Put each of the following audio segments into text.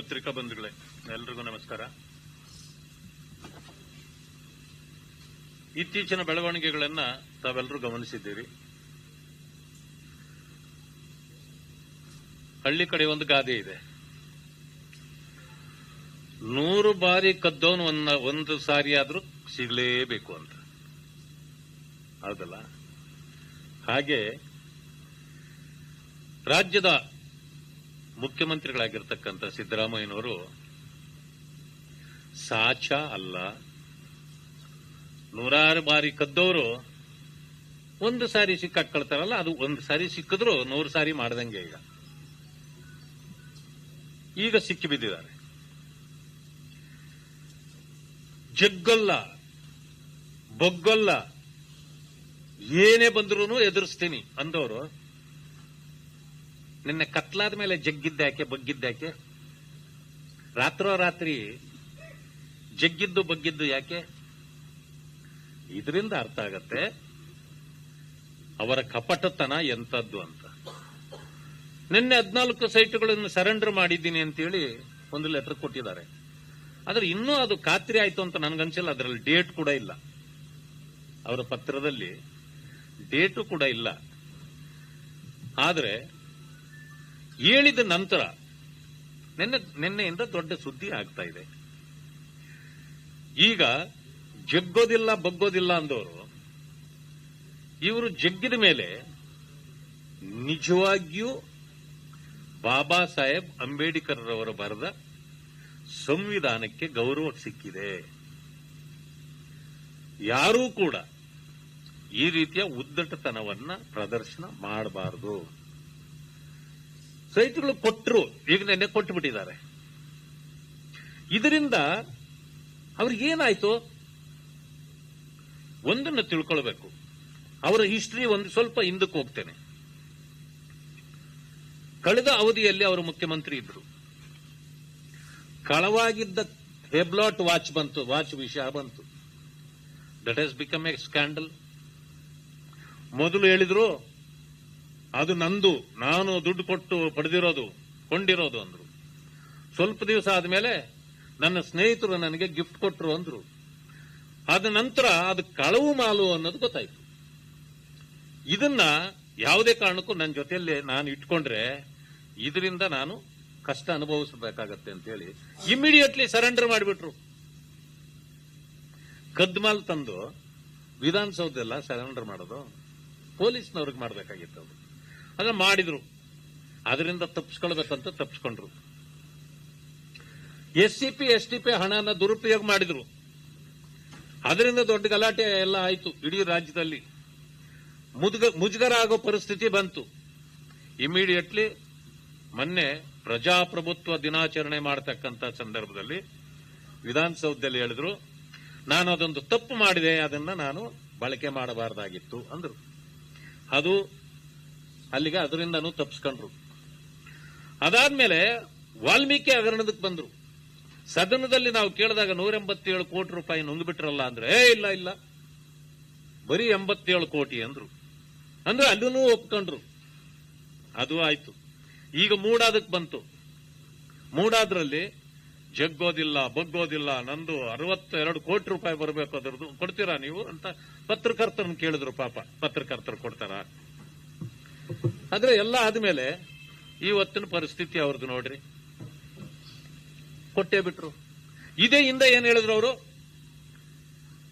ಪತ್ರಿಕಾ ಬಂಧುಗಳೇ, ಎಲ್ರಿಗೂ ನಮಸ್ಕಾರ. ಇತ್ತೀಚಿನ ಬೆಳವಣಿಗೆಗಳನ್ನ ತಾವೆಲ್ಲರೂ ಗಮನಿಸಿದ್ದೀರಿ. ಹಳ್ಳಿ ಕಡೆ ಒಂದು ಗಾದೆ ಇದೆ. ನೂರು ಬಾರಿ ಕದ್ದವನು ಒಂದ, ಒಂದು ಸಾರಿ ಆದ್ರೂ ಸಿಗಲೇಬೇಕು ಅಂತ. ಹೌದಲ್ಲ? ಹಾಗೆ ರಾಜ್ಯದ ಮುಖ್ಯಮಂತ್ರಿಗಳಾಗಿರ್ತಕ್ಕಂಥ ಸಿದ್ದರಾಮಯ್ಯನವರು ಸಾಚ ಅಲ್ಲ. ನೂರಾರು ಬಾರಿ ಕದ್ದವರು ಒಂದು ಸಾರಿ ಸಿಕ್ಕಾಕೊಳ್ತಾರಲ್ಲ ಅದು ಒಂದು ಸಾರಿ ಸಿಕ್ಕಿದ್ರು ನೂರು ಸಾರಿ ಮಾಡ್ದಂಗೆ ಈಗ. ಈಗ ಸಿಕ್ಕಿ ಬಿದ್ದಿದ್ದಾರೆ. ಜಗ್ಗಲ್ಲ, ಬೊಗ್ಗಲ್ಲ, ಏನೇ ಬಂದ್ರೂ ಎದುರಿಸ್ತೀನಿ ಅಂದವರು ನಿನ್ನೆ ಕತ್ಲಾದ ಮೇಲೆ ಜಗ್ಗಿದ್ದಾಕೆ ಬಗ್ಗಿದ್ದಾಕೆ ರಾತ್ರೋರಾತ್ರಿ ಜಗ್ಗಿದ್ದು ಬಗ್ಗಿದ್ದು ಯಾಕೆ? ಇದರಿಂದ ಅರ್ಥ ಆಗತ್ತೆ, ಅವರ ಕಪಟತನ ಎಂತದ್ದು ಅಂತ. ನಿನ್ನೆ ಹದಿನಾಲ್ಕು ಸೈಟ್ಗಳನ್ನು ಸರೆಂಡರ್ ಮಾಡಿದ್ದೀನಿ ಅಂತೇಳಿ ಒಂದು ಲೆಟರ್ ಕೊಟ್ಟಿದ್ದಾರೆ. ಆದ್ರೆ ಇನ್ನೂ ಅದು ಖಾತ್ರಿ ಆಯ್ತು ಅಂತ ನನ್ಗನ್ಸಿಲ್ಲ, ಅದರಲ್ಲಿ ಡೇಟ್ ಕೂಡ ಇಲ್ಲ. ಅವರ ಪತ್ರದಲ್ಲಿ ಡೇಟು ಕೂಡ ಇಲ್ಲ. ಆದ್ರೆ ಹೇಳಿದ ನಂತರ ನಿನ್ನೆ, ನಿನ್ನೆಯಿಂದ ದೊಡ್ಡ ಸುದ್ದಿ ಆಗ್ತಾ ಇದೆ. ಈಗ ಜಗ್ಗೋದಿಲ್ಲ, ಬಗ್ಗೋದಿಲ್ಲ ಅಂದವರು, ಇವರು ಜಗ್ಗಿದ ಮೇಲೆ ನಿಜವಾಗಿಯೂ ಬಾಬಾ ಸಾಹೇಬ್ ಅಂಬೇಡ್ಕರ್ ರವರು ಬರೆದ ಸಂವಿಧಾನಕ್ಕೆ ಗೌರವ ಸಿಕ್ಕಿದೆ. ಯಾರೂ ಕೂಡ ಈ ರೀತಿಯ ಉದ್ದಟತನವನ್ನ ಪ್ರದರ್ಶನ ಮಾಡಬಾರದು. ಸೈಟ್ಗಳು ಕೊಟ್ಟರು ಈಗ ನೆನ್ನೆ ಕೊಟ್ಟು ಬಿಟ್ಟಿದ್ದಾರೆ. ಇದರಿಂದ ಅವ್ರಿಗೇನಾಯ್ತು ಒಂದನ್ನು ತಿಳ್ಕೊಳ್ಬೇಕು. ಅವರ ಹಿಸ್ಟ್ರಿ ಒಂದು ಸ್ವಲ್ಪ ಹಿಂದಕ್ಕೆ ಹೋಗ್ತೇನೆ. ಕಳೆದ ಅವಧಿಯಲ್ಲಿ ಅವರು ಮುಖ್ಯಮಂತ್ರಿ ಇದ್ರು. ಕಳವಾಗಿದ್ದ ಹೆಬ್ಲಾಟ್ ವಾಚ್ ಬಂತು ವಾಚ್ ವಿಷಯ ಬಂತು. That has become a scandal ಮೊದಲು ಹೇಳಿದ್ರು ಅದು ನಂದು, ನಾನು ದುಡ್ಡು ಕೊಟ್ಟು ಪಡೆದಿರೋದು, ಕೊಂಡಿರೋದು ಅಂದ್ರು. ಸ್ವಲ್ಪ ದಿವಸ ಆದ್ಮೇಲೆ ನನ್ನ ಸ್ನೇಹಿತರು ನನಗೆ ಗಿಫ್ಟ್ ಕೊಟ್ಟರು ಅಂದ್ರು. ಅದ ನಂತರ ಅದು ಕಳವು ಮಾಲು ಅನ್ನೋದು ಗೊತ್ತಾಯ್ತು. ಇದನ್ನ ಯಾವುದೇ ಕಾರಣಕ್ಕೂ ನನ್ನ ಜೊತೆಯಲ್ಲಿ ನಾನು ಇಟ್ಕೊಂಡ್ರೆ ಇದರಿಂದ ನಾನು ಕಷ್ಟ ಅನುಭವಿಸಬೇಕಾಗತ್ತೆ ಅಂತ ಹೇಳಿ ಇಮಿಡಿಯೇಟ್ಲಿ ಸರೆಂಡರ್ ಮಾಡಿಬಿಟ್ರು. ಕದ್ಮಾಲ್ ತಂದು ವಿಧಾನಸೌಧೆಲ್ಲ ಸರೆಂಡರ್ ಮಾಡೋದು, ಪೊಲೀಸ್ನವ್ರಿಗೆ ಮಾಡಬೇಕಾಗಿತ್ತು ಅದು. ಅದನ್ನ ಮಾಡಿದ್ರು. ಅದರಿಂದ ತಪ್ಪಿಸ್ಕೊಳ್ಬೇಕಂತ ತಪ್ಪಿಸ್ಕೊಂಡ್ರು S C P, S T P ಹಣನ ದುರುಪಯೋಗ ಮಾಡಿದ್ರು. ಅದರಿಂದ ದೊಡ್ಡ ಗಲಾಟೆ ಎಲ್ಲ ಆಯಿತು ಇಡೀ ರಾಜ್ಯದಲ್ಲಿ. ಮುಜುಗರ ಆಗೋ ಪರಿಸ್ಥಿತಿ ಬಂತು. ಇಮಿಡಿಯೇಟ್ಲಿ ಮೊನ್ನೆ ಪ್ರಜಾಪ್ರಭುತ್ವ ದಿನಾಚರಣೆ ಮಾಡತಕ್ಕಂತ ಸಂದರ್ಭದಲ್ಲಿ ವಿಧಾನಸೌಧದಲ್ಲಿ ಹೇಳಿದ್ರು, ನಾನು ಅದೊಂದು ತಪ್ಪು ಮಾಡಿದೆ, ಅದನ್ನ ನಾನು ಬಳಕೆ ಮಾಡಬಾರದಾಗಿತ್ತು ಅಂದ್ರು. ಅದು ಅಲ್ಲಿಗೆ ಅದರಿಂದನೂ ತಪ್ಪಿಸ್ಕೊಂಡ್ರು ಅದಾದ್ಮೇಲೆ ವಾಲ್ಮೀಕಿ ಹಗರಣದಕ್ಕೆ ಬಂದ್ರು. ಸದನದಲ್ಲಿ ನಾವು ಕೇಳಿದಾಗ ನೂರ ಎಂಬತ್ತೇಳು ಕೋಟಿ ರೂಪಾಯಿ ನುಂಗ್ಬಿಟ್ರಲ್ಲ ಅಂದ್ರೆ, ಏ, ಇಲ್ಲ ಇಲ್ಲ. ಬರೀ ಎಂಬತ್ತೇಳು ಕೋಟಿ ಅಂದ್ರು. ಅಂದ್ರೆ ಅಲ್ಲೂ ಒಪ್ಕೊಂಡ್ರು. ಅದು ಆಯ್ತು. ಈಗ ಮೂಡಾದಕ್ಕೆ ಬಂತು. ಮೂಡಾದ್ರಲ್ಲಿ ಜಗ್ಗೋದಿಲ್ಲ, ಬಗ್ಗೋದಿಲ್ಲ, ನಂದು ಅರವತ್ತೆರಡು ಕೋಟಿ ರೂಪಾಯಿ ಬರಬೇಕು ಅದರದ್ದು. ಕೊಡ್ತೀರಾ ನೀವು ಅಂತ ಪತ್ರಕರ್ತರನ್ನು ಕೇಳಿದ್ರು ಪಾಪ. ಪತ್ರಕರ್ತರು ಕೊಡ್ತಾರ? ಆದ್ರೆ ಎಲ್ಲ ಆದ್ಮೇಲೆ ಇವತ್ತಿನ ಪರಿಸ್ಥಿತಿ ಅವ್ರದ್ದು ನೋಡ್ರಿ. ಕೊಟ್ಟೇ ಬಿಟ್ರು. ಇದೇ ಹಿಂದೆ ಏನ್ ಹೇಳಿದ್ರು ಅವರು?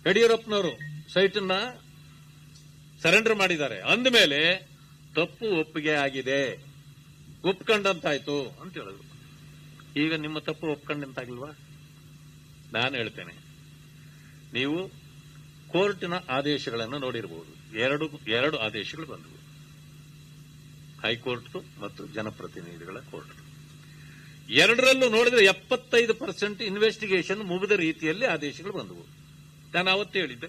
ಯಡಿಯೂರಪ್ಪನವರು ಸೈಟನ್ನ ಸರೆಂಡರ್ ಮಾಡಿದ್ದಾರೆ. ಅಂದಮೇಲೆ ತಪ್ಪು ಒಪ್ಪಿಗೆ ಆಗಿದೆ. ಒಪ್ಕೊಂಡಂತಾಯ್ತು ಅಂತ ಹೇಳಿದ್ರು. ಈಗ ನಿಮ್ಮ ತಪ್ಪು ಒಪ್ಕೊಂಡಂತಾಗಿಲ್ವಾ ನಾನು ಹೇಳ್ತೇನೆ. ನೀವು ಕೋರ್ಟಿನ ಆದೇಶಗಳನ್ನು ನೋಡಿರಬಹುದು ಎರಡು ಎರಡು ಆದೇಶಗಳು ಬಂದವು. ಹೈಕೋರ್ಟ್ ಮತ್ತು ಜನಪ್ರತಿನಿಧಿಗಳ ಕೋರ್ಟ್. ಎರಡರಲ್ಲೂ ನೋಡಿದ್ರೆ ಎಪ್ಪತ್ತೈದು ಪರ್ಸೆಂಟ್ ಇನ್ವೆಸ್ಟಿಗೇಷನ್ ಮುಗಿದ ರೀತಿಯಲ್ಲಿ ಆದೇಶಗಳು ಬಂದವು. ನಾನು ಅವತ್ತು ಹೇಳಿದ್ದೆ.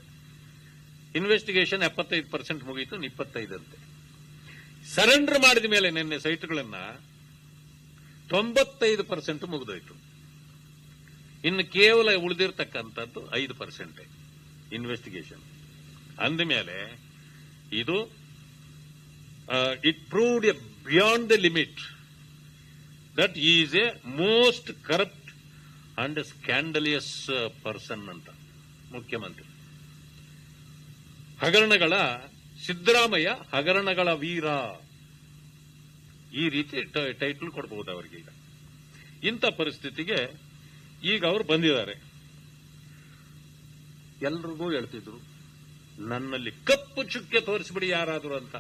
ಇನ್ವೆಸ್ಟಿಗೇಷನ್ ಎಪ್ಪತ್ತೈದು ಪರ್ಸೆಂಟ್ ಮುಗಿಯಿತು ಇಪ್ಪತ್ತೈದಂತೆ ಸರೆಂಡರ್ ಮಾಡಿದ ಮೇಲೆ ನಿನ್ನೆ ಸೈಟ್ಗಳನ್ನ ತೊಂಬತ್ತೈದು ಪರ್ಸೆಂಟ್ ಮುಗಿದೋಯ್ತು. ಇನ್ನು ಕೇವಲ ಉಳಿದಿರತಕ್ಕಂಥದ್ದು ಐದು ಪರ್ಸೆಂಟ್ ಇನ್ವೆಸ್ಟಿಗೇಷನ್ ಅಂದಮೇಲೆ ಇದು it proved a beyond the limit that is a most corrupt and scandalous person ಅಂತ. ಮುಖ್ಯಮಂತ್ರಿ. ಹಗರಣಗಳ ಸಿದ್ದರಾಮಯ್ಯ, ಹಗರಣಗಳ ವೀರ. ಈ ರೀತಿ ಟೈಟಲ್ ಕೊಡಬಹುದು ಅವರಿಗೆ ಈಗ. ಇಂಥ ಪರಿಸ್ಥಿತಿಗೆ ಈಗ ಅವರು ಬಂದಿದ್ದಾರೆ. ಎಲ್ರಿಗೂ ಹೇಳ್ತಿದ್ರು, ನನ್ನಲ್ಲಿ ಕಪ್ಪು ಚುಕ್ಕೆ ತೋರಿಸ್ಬಿಡಿ ಯಾರಾದರೂ ಅಂತ.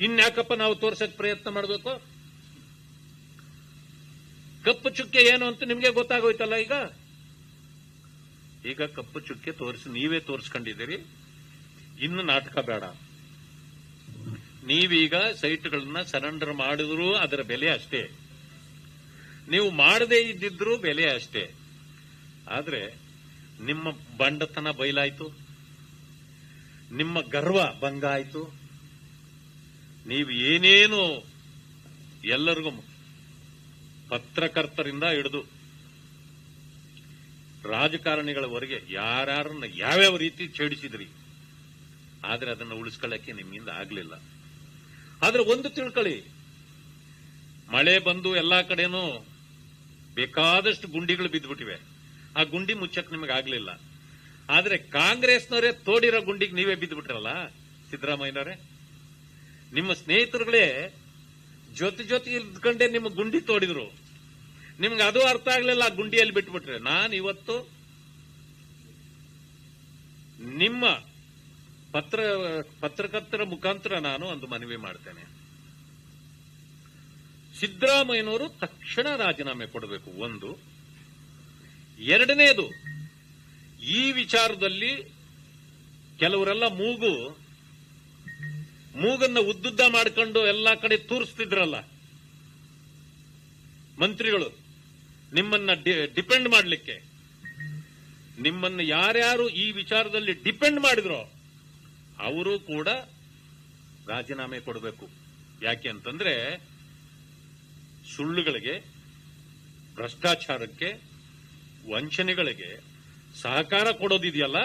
ಇನ್ಯಾಕಪ್ಪ ನಾವು ತೋರ್ಸಕ್ ಪ್ರಯತ್ನ ಮಾಡಬೇಕು? ಕಪ್ಪು ಚುಕ್ಕೆ ಏನು ಅಂತ ನಿಮ್ಗೆ ಗೊತ್ತಾಗೋಯ್ತಲ್ಲ ಈಗ? ಈಗ ಕಪ್ಪು ಚುಕ್ಕೆ ತೋರಿಸಿ, ನೀವೇ ತೋರಿಸ್ಕೊಂಡಿದ್ದೀರಿ. ಇನ್ನು ನಾಟಕ ಬೇಡ. ನೀವೀಗ ಸೈಟ್ಗಳನ್ನ ಸರೆಂಡರ್ ಮಾಡಿದ್ರು ಅದರ ಬೆಲೆ ಅಷ್ಟೇ. ನೀವು ಮಾಡದೇ ಇದ್ದಿದ್ರು ಬೆಲೆ ಅಷ್ಟೇ. ಆದ್ರೆ ನಿಮ್ಮ ಬಂಡತನ ಬಯಲಾಯ್ತು ನಿಮ್ಮ ಗರ್ವ ಭಂಗ ಆಯ್ತು. ನೀವು ಏನೇನು ಎಲ್ಲರಿಗೂ ಪತ್ರಕರ್ತರಿಂದ ಹಿಡಿದು ರಾಜಕಾರಣಿಗಳವರೆಗೆ ಯಾರ್ಯಾರನ್ನ ಯಾವ್ಯಾವ ರೀತಿ ಛೇಡಿಸಿದ್ರಿ, ಆದರೆ ಅದನ್ನು ಉಳಿಸ್ಕೊಳ್ಳಕ್ಕೆ ನಿಮ್ಮಿಂದ ಆಗಲಿಲ್ಲ. ಆದರೆ ಒಂದು ತಿಳ್ಕೊಳ್ಳಿ ಮಳೆ ಬಂದು ಎಲ್ಲಾ ಕಡೆನೂ ಬೇಕಾದಷ್ಟು ಗುಂಡಿಗಳು ಬಿದ್ದುಬಿಟ್ಟಿವೆ. ಆ ಗುಂಡಿ ಮುಚ್ಚಕ್ ನಿಮಗೆ ಆಗಲಿಲ್ಲ. ಆದರೆ ಕಾಂಗ್ರೆಸ್ನವರೇ ತೋಡಿರೋ ಗುಂಡಿಗೆ ನೀವೇ ಬಿದ್ದುಬಿಟ್ರಲ್ಲ, ಸಿದ್ದರಾಮಯ್ಯನವರೇ? ನಿಮ್ಮ ಸ್ನೇಹಿತರುಗಳೇ ಜೊತೆ ಜೊತೆ ಇದ್ಕೊಂಡೆ ನಿಮ್ಮ ಗುಂಡಿ ತೋಡಿದ್ರು. ನಿಮ್ಗೆ ಅದು ಅರ್ಥ ಆಗ್ಲಿಲ್ಲ, ಆ ಗುಂಡಿಯಲ್ಲಿ ಬಿಟ್ಬಿಟ್ರೆ. ನಾನು ಇವತ್ತು ನಿಮ್ಮ ಪತ್ರ, ಪತ್ರಕರ್ತರ ಮುಖಾಂತರ ನಾನು ಒಂದು ಮನವಿ ಮಾಡ್ತೇನೆ. ಸಿದ್ದರಾಮಯ್ಯನವರು ತಕ್ಷಣ ರಾಜೀನಾಮೆ ಕೊಡಬೇಕು. ಒಂದು. ಎರಡನೇದು, ಈ ವಿಚಾರದಲ್ಲಿ ಕೆಲವರೆಲ್ಲ ಮೂಗು ಮೂಗನ್ನ ಉದ್ದುದ್ದ ಮಾಡ್ಕೊಂಡು ಎಲ್ಲಾ ಕಡೆ ತೂರಿಸ್ತಿದ್ರಲ್ಲ? ಮಂತ್ರಿಗಳು, ನಿಮ್ಮನ್ನ ಡಿಪೆಂಡ್ ಮಾಡಲಿಕ್ಕೆ. ನಿಮ್ಮನ್ನು ಯಾರ್ಯಾರು ಈ ವಿಚಾರದಲ್ಲಿ ಡಿಪೆಂಡ್ ಮಾಡಿದ್ರೋ, ಅವರು ಕೂಡ ರಾಜೀನಾಮೆ ಕೊಡಬೇಕು. ಯಾಕೆ ಅಂತಂದ್ರೆ, ಸುಳ್ಳುಗಳಿಗೆ, ಭ್ರಷ್ಟಾಚಾರಕ್ಕೆ, ವಂಚನೆಗಳಿಗೆ ಸಹಕಾರ ಕೊಡೋದಿದೆಯಲ್ಲ,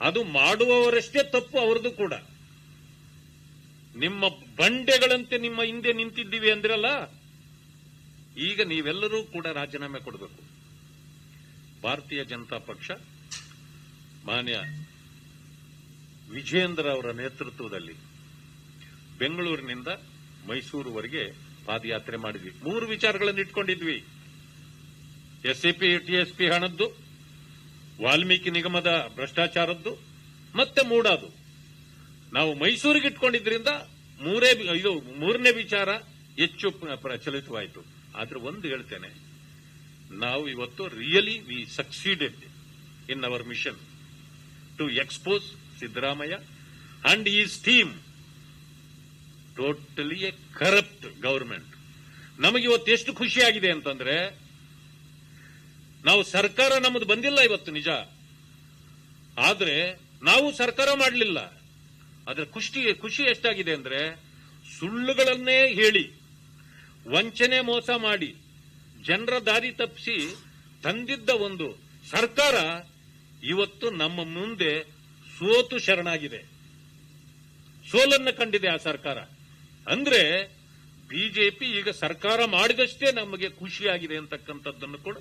ಅದು ಮಾಡುವವರಷ್ಟೇ ತಪ್ಪು ಅವರದು ಕೂಡ. ನಿಮ್ಮ ಬಂಡೆಗಳಂತೆ ನಿಮ್ಮ ಹಿಂದೆ ನಿಂತಿದ್ದೀವಿ ಅಂದ್ರಲ್ಲ, ಈಗ ನೀವೆಲ್ಲರೂ ಕೂಡ ರಾಜೀನಾಮೆ ಕೊಡಬೇಕು. ಭಾರತೀಯ ಜನತಾ ಪಕ್ಷ, ಮಾನ್ಯ ವಿಜೇಂದ್ರ ಅವರ ನೇತೃತ್ವದಲ್ಲಿ ಬೆಂಗಳೂರಿನಿಂದ ಮೈಸೂರುವರೆಗೆ ಪಾದಯಾತ್ರೆ ಮಾಡಿದ್ವಿ. ಮೂರು ವಿಚಾರಗಳನ್ನು ಇಟ್ಕೊಂಡಿದ್ವಿ. ಎಸ್ಸಿಪಿ, ಟಿಎಸ್ಪಿ ಹಣದ್ದು, ವಾಲ್ಮೀಕಿ ನಿಗಮದ ಭ್ರಷ್ಟಾಚಾರದ್ದು, ಮತ್ತೆ ಮೂಡಾದು. ನಾವು ಮೈಸೂರಿಗೆ ಇಟ್ಕೊಂಡಿದ್ರಿಂದ ಮೂರೇ ಇದು ಮೂರನೇ ವಿಚಾರ ಹೆಚ್ಚು ಪ್ರ- ಪ್ರಚಲಿತವಾಯಿತು ಆದ್ರೆ ಒಂದು ಹೇಳ್ತೇನೆ. ನಾವು ಇವತ್ತು really we succeeded in our mission to expose Siddaramaiah and his team totally a corrupt government ನಮಗೆ ಇವತ್ತು ಎಷ್ಟು ಖುಷಿಯಾಗಿದೆ ಅಂತಂದ್ರೆ, ನಾವು ಸರ್ಕಾರ ನಮ್ಮದು ಬಂದಿಲ್ಲ ಇವತ್ತು ನಿಜ. ಆದ್ರೆ ನಾವು ಸರ್ಕಾರ ಮಾಡಲಿಲ್ಲ. ಆದ್ರೆ ಖುಷಿ ಖುಷಿ ಎಷ್ಟಾಗಿದೆ ಅಂದ್ರೆ ಸುಳ್ಳುಗಳನ್ನೇ ಹೇಳಿ, ವಂಚನೆ ಮೋಸ ಮಾಡಿ, ಜನರ ದಾರಿ ತಪ್ಪಿಸಿ ತಂದಿದ್ದ ಒಂದು ಸರ್ಕಾರ ಇವತ್ತು ನಮ್ಮ ಮುಂದೆ ಸೋತು ಶರಣಾಗಿದೆ. ಸೋಲನ್ನು ಕಂಡಿದೆ ಆ ಸರ್ಕಾರ. ಅಂದ್ರೆ ಬಿಜೆಪಿ ಈಗ ಸರ್ಕಾರ ಮಾಡಿದಷ್ಟೇ ನಮಗೆ ಖುಷಿಯಾಗಿದೆ ಅಂತಕ್ಕಂಥದ್ದನ್ನು ಕೂಡ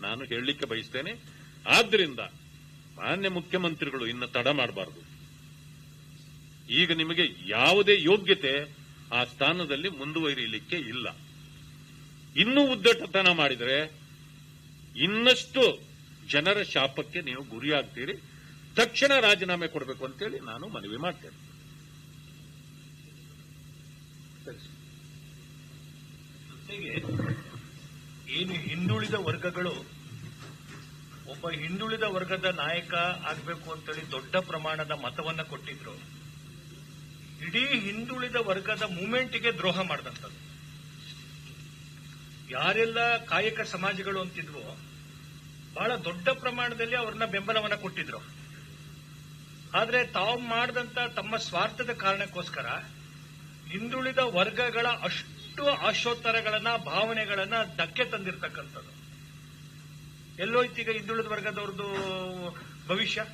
ನಾನು ಹೇಳಲಿಕ್ಕೆ ಬಯಸ್ತೇನೆ. ಆದ್ರಿಂದ ಮಾನ್ಯ ಮುಖ್ಯಮಂತ್ರಿಗಳು ಇನ್ನು ತಡ ಮಾಡಬಾರದು. ಈಗ ನಿಮಗೆ ಯಾವುದೇ ಯೋಗ್ಯತೆ ಆ ಸ್ಥಾನದಲ್ಲಿ ಮುಂದುವರಿಯಲಿಕ್ಕೆ ಇಲ್ಲ. ಇನ್ನೂ ಉದ್ದಟತನ ಮಾಡಿದರೆ ಇನ್ನಷ್ಟು ಜನರ ಶಾಪಕ್ಕೆ ನೀವು ಗುರಿಯಾಗ್ತೀರಿ. ತಕ್ಷಣ ರಾಜೀನಾಮೆ ಕೊಡಬೇಕು ಅಂತೇಳಿ ನಾನು ಮನವಿ ಮಾಡ್ತೇನೆ. ಏನು ಹಿಂದುಳಿದ ವರ್ಗಗಳು ಒಬ್ಬ ಹಿಂದುಳಿದ ವರ್ಗದ ನಾಯಕ ಆಗಬೇಕು ಅಂತೇಳಿ ದೊಡ್ಡ ಪ್ರಮಾಣದ ಮತವನ್ನ ಕೊಟ್ಟಿದ್ರು. ಇಡೀ ಹಿಂದುಳಿದ ವರ್ಗದ ಮೂಮೆಂಟ್ಗೆ ದ್ರೋಹ ಮಾಡಿದಂಥದ್ದು. ಯಾರೆಲ್ಲ ಕಾಯಕ ಸಮಾಜಗಳು ಅಂತಿದ್ವೋ, ಬಹಳ ದೊಡ್ಡ ಪ್ರಮಾಣದಲ್ಲಿ ಅವ್ರನ್ನ ಬೆಂಬಲವನ್ನ ಕೊಟ್ಟಿದ್ರು. ಆದರೆ ತಾವು ಮಾಡಿದಂತ ತಮ್ಮ ಸ್ವಾರ್ಥದ ಕಾರಣಕ್ಕೋಸ್ಕರ ಹಿಂದುಳಿದ ವರ್ಗಗಳ ಅಷ್ಟು ಆಶೋತ್ತರಗಳನ್ನ, ಭಾವನೆಗಳನ್ನ ಧಕ್ಕೆ ತಂದಿರತಕ್ಕಂಥದ್ದು. ಎಲ್ಲೋಯ್ತೀಗ ಹಿಂದುಳಿದ ವರ್ಗದವ್ರದ್ದು ಭವಿಷ್ಯ?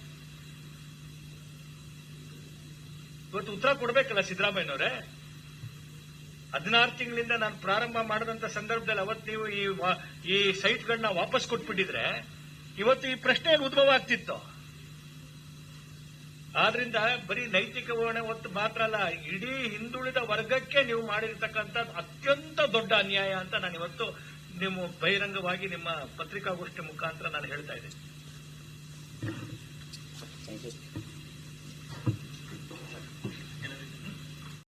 ಇವತ್ತು ಉತ್ತರ ಕೊಡ್ಬೇಕಲ್ಲ ಸಿದ್ದರಾಮಯ್ಯನವರೇ? ಹದಿನಾರು ತಿಂಗಳಿಂದ ನಾನು ಪ್ರಾರಂಭ ಮಾಡಿದಂತ ಸಂದರ್ಭದಲ್ಲಿ ಅವತ್ತು ನೀವು ಈ ಈ ಸೈಟ್ಗಳನ್ನ ವಾಪಸ್ ಕೊಟ್ಬಿಟ್ಟಿದ್ರೆ ಇವತ್ತು ಈ ಪ್ರಶ್ನೆ ಉದ್ಭವ ಆಗ್ತಿತ್ತು. ಆದ್ರಿಂದ ಬರೀ ನೈತಿಕ ಹೊಣೆ ಹೊತ್ತು ಮಾತ್ರ ಅಲ್ಲ, ಇಡೀ ಹಿಂದುಳಿದ ವರ್ಗಕ್ಕೆ ನೀವು ಮಾಡಿರ್ತಕ್ಕಂಥ ಅತ್ಯಂತ ದೊಡ್ಡ ಅನ್ಯಾಯ ಅಂತ ನಾನು ಇವತ್ತು ನಿಮ್ಮ ಬಹಿರಂಗವಾಗಿ ನಿಮ್ಮ ಪತ್ರಿಕಾಗೋಷ್ಠಿ ಮುಖಾಂತರ ನಾನು ಹೇಳ್ತಾ ಇದ್ದೀನಿ.